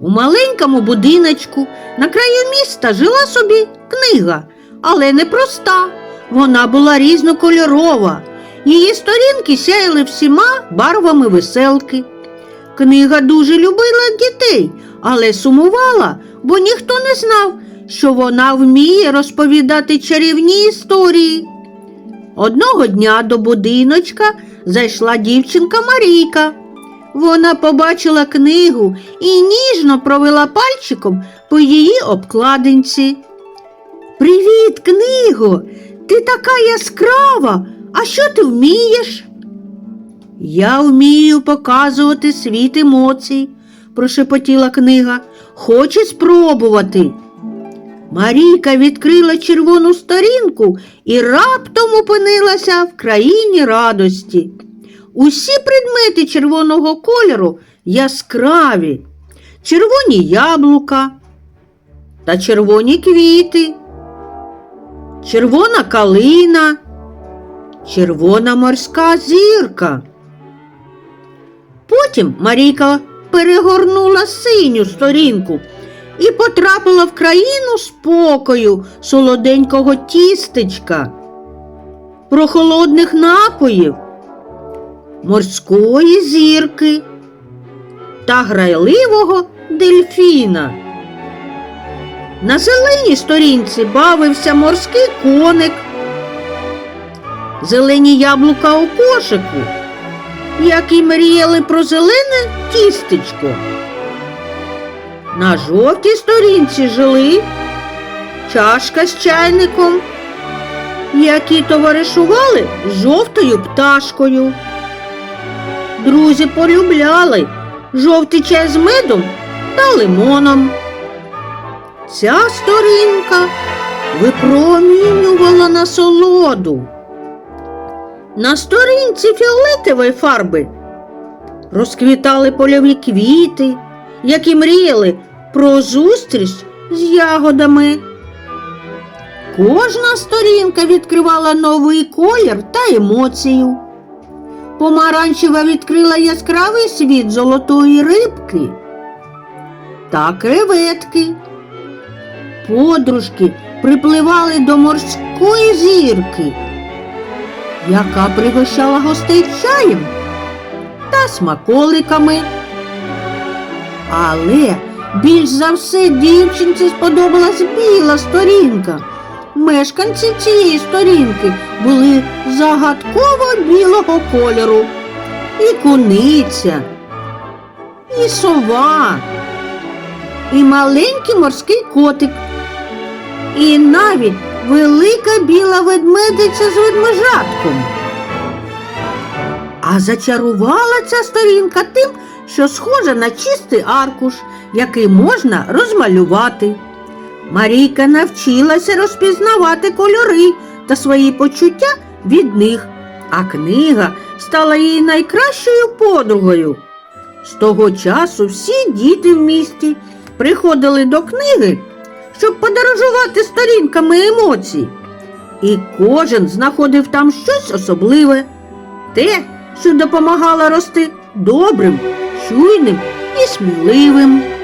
У маленькому будиночку на краю міста жила собі книга, але не проста. Вона була різнокольорова. Її сторінки сяяли всіма барвами веселки. Книга дуже любила дітей, але сумувала, бо ніхто не знав, що вона вміє розповідати чарівні історії. Одного дня до будиночка зайшла дівчинка Марійка. Вона побачила книгу і ніжно провела пальчиком по її обкладинці. Привіт, книго! Ти така яскрава. А що ти вмієш? Я вмію показувати світ емоцій, прошепотіла книга. Хочеш спробувати? Марійка відкрила червону сторінку і раптом опинилася в країні радості. Усі предмети червоного кольору яскраві, червоні яблука та червоні квіти, червона калина, червона морська зірка. Потім Марійка перегорнула синю сторінку і потрапила в країну спокою солоденького тістечка, прохолодних напоїв, морської зірки та грайливого дельфіна. На зеленій сторінці бавився морський коник, зелені яблука у кошику, які мріяли про зелене тістечко. На жовтій сторінці жили чашка з чайником, які товаришували з жовтою пташкою. Друзі полюбляли жовтий чай з медом та лимоном. Ця сторінка випромінювала насолоду. На сторінці фіолетової фарби розквітали польові квіти, які мріяли про зустріч з ягодами. Кожна сторінка відкривала новий колір та емоцію. Помаранчева відкрила яскравий світ золотої рибки та креветки. Подружки припливали до морської зірки, яка пригощала гостей чаєм та смаколиками. Але більш за все дівчинці сподобалась біла сторінка. Мешканці цієї сторінки були загадково білого кольору. І куниця, і сова, і маленький морський котик, і навіть велика біла ведмедиця з ведмежатком. А зачарувала ця сторінка тим, що схожа на чистий аркуш, який можна розмалювати. Марійка навчилася розпізнавати кольори та свої почуття від них, а книга стала її найкращою подругою. З того часу всі діти в місті приходили до книги, щоб подорожувати сторінками емоцій. І кожен знаходив там щось особливе, те, що допомагало рости добрим, чуйним і сміливим.